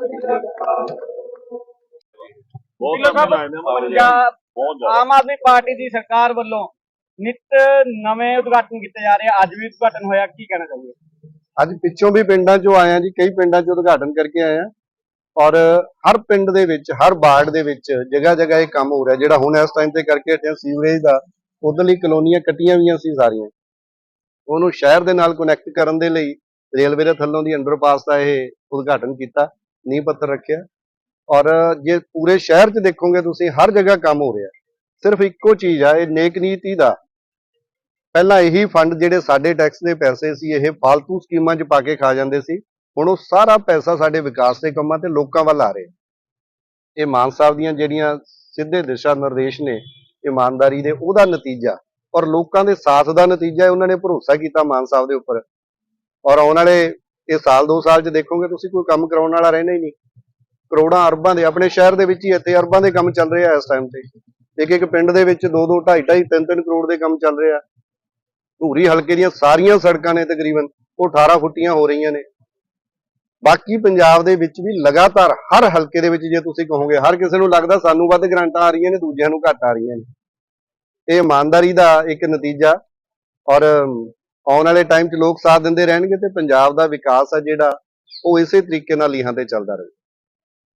Dhillon Sahib Punjab Aam Aadmi Party ਦੀ ਸਰਕਾਰ ਵੱਲੋਂ ਨਿਤ ਨਵੇਂ ਉਦਘਾਟਨ ਕੀਤੇ ਜਾ ਰਹੇ ਆ। ਅੱਜ ਵੀ ਉਦਘਾਟਨ ਹੋਇਆ ਕੀ ਕਹਿਣਾ ਚਾਹੋਗੇ? ਅੱਜ ਪਿੱਛੋਂ ਵੀ ਪਿੰਡਾਂ 'ਚੋਂ ਆਏ ਆ ਜੀ ਕਈ ਪਿੰਡਾਂ 'ਚ ਉਦਘਾਟਨ ਕਰਕੇ ਆਏ ਆ। ਔਰ ਹਰ ਪਿੰਡ ਦੇ ਵਿੱਚ ਹਰ ਵਾਰਡ ਦੇ ਵਿੱਚ ਜਗ੍ਹਾ ਜਗ੍ਹਾ ਇਹ ਕੰਮ ਹੋ ਰਿਹਾ ਜਿਹੜਾ ਹੁਣ ਇਸ ਟਾਈਮ ਤੇ ਕਰਕੇ ਹਟਿਆ ਸੀਵਰੇਜ ਦਾ। ਉਧਰਲੀ ਕਲੋਨੀਆਂ ਕੱਟੀਆਂ ਹੋਈਆਂ ਸੀ ਸਾਰੀਆਂ। ਉਹਨੂੰ ਸ਼ਹਿਰ ਦੇ ਨਾਲ ਕਨੈਕਟ ਕਰਨ ਦੇ ਲਈ ਰੇਲਵੇ ਦੇ ਥੱਲੋਂ ਦੀ ਅੰਡਰਪਾਸ ਦਾ ਇਹ ਉਦਘਾਟਨ ਕੀਤਾ। ਨੀਂਹ ਪੱਥਰ ਰੱਖਿਆ। ਔਰ ਜੇ ਪੂਰੇ ਸ਼ਹਿਰ 'ਚ ਦੇਖੋਗੇ ਤੁਸੀਂ, ਹਰ ਜਗ੍ਹਾ ਕੰਮ ਹੋ ਰਿਹਾ। ਸਿਰਫ ਇੱਕੋ ਚੀਜ਼ ਆ, ਇਹ ਨੇਕ ਨੀਤੀ ਦਾ। ਪਹਿਲਾਂ ਇਹੀ ਫੰਡ ਜਿਹੜੇ ਸਾਡੇ ਟੈਕਸ ਦੇ ਪੈਸੇ ਸੀ, ਇਹ ਫालतू ਸਕੀਮਾਂ 'ਚ ਪਾ ਕੇ ਖਾ ਜਾਂਦੇ ਸੀ। ਹੁਣ ਉਹ ਸਾਰਾ ਪੈਸਾ ਸਾਡੇ ਵਿਕਾਸ ਦੇ ਕੰਮਾਂ ਤੇ ਲੋਕਾਂ ਵੱਲ ਆ ਰਿਹਾ। ਇਹ ਮਾਨ ਸਾਹਿਬ ਦੀਆਂ ਜਿਹੜੀਆਂ ਸਿੱਧੇ ਦਿਸ਼ਾ ਨਿਰਦੇਸ਼ ਨੇ ਇਮਾਨਦਾਰੀ ਦੇ, ਉਹਦਾ ਨਤੀਜਾ। ਔਰ ਲੋਕਾਂ ਦੇ ਸਾਥ ਦਾ ਨਤੀਜਾ ਹੈ ਉਹਨਾਂ ਨੇ ਭਰੋਸਾ ਕੀਤਾ ਮਾਨ ਸਾਹਿਬ ਦੇ ਉੱਪਰ। ਔਰ ਆਉਣ ਵਾਲੇ ਇਹ ਸਾਲ ਦੋ ਸਾਲ 'ਚ ਦੇਖੋਗੇ ਤੁਸੀਂ ਕੋਈ ਕੰਮ ਕਰਾਉਣ ਵਾਲਾ ਰਹਿਣਾ ਹੀ ਨਹੀਂ। ਕਰੋੜਾਂ ਅਰਬਾਂ ਦੇ, ਆਪਣੇ ਸ਼ਹਿਰ ਦੇ ਵਿੱਚ ਹੀ ਇੱਥੇ ਅਰਬਾਂ ਦੇ ਕੰਮ ਚੱਲ ਰਹੇ ਆ ਇਸ ਟਾਈਮ ਤੇ। ਇੱਕ ਇੱਕ ਪਿੰਡ ਦੇ ਵਿੱਚ 2 2 2.5 2.5 3 3 ਕਰੋੜ ਦੇ ਕੰਮ ਚੱਲ ਰਹੇ। ਆ ਧੂਰੀ ਹਲਕੇ ਦੀਆਂ ਸਾਰੀਆਂ ਸੜਕਾਂ ਨੇ ਤਕਰੀਬਨ, ਉਹ 18 ਫੁੱਟੀਆਂ ਹੋ ਰਹੀਆਂ ਨੇ। ਬਾਕੀ ਪੰਜਾਬ ਦੇ ਵਿੱਚ ਵੀ ਲਗਾਤਾਰ ਹਰ ਹਲਕੇ ਦੇ ਵਿੱਚ ਜੇ ਤੁਸੀਂ ਕਹੋਗੇ, ਹਰ ਕਿਸੇ ਨੂੰ ਲੱਗਦਾ ਸਾਨੂੰ ਵੱਧ ਗ੍ਰਾਂਟਾਂ ਆ ਰਹੀਆਂ ਨੇ, ਦੂਜਿਆਂ ਨੂੰ ਘੱਟ ਆ ਰਹੀਆਂ ਨੇ। ਇਹ ਇਮਾਨਦਾਰੀ ਦਾ ਇੱਕ ਨਤੀਜਾ ਔਰ ਆਉਣ ਵਾਲੇ ਟਾਈਮ 'ਚ ਲੋਕ ਸਾਥ ਦਿੰਦੇ ਰਹਿਣਗੇ ਤੇ ਪੰਜਾਬ ਦਾ ਵਿਕਾਸ ਆ ਜਿਹੜਾ, ਉਹ ਇਸੇ ਤਰੀਕੇ ਨਾਲ ਲੀਹਾਂ ਤੇ ਚੱਲਦਾ ਰਹੇ।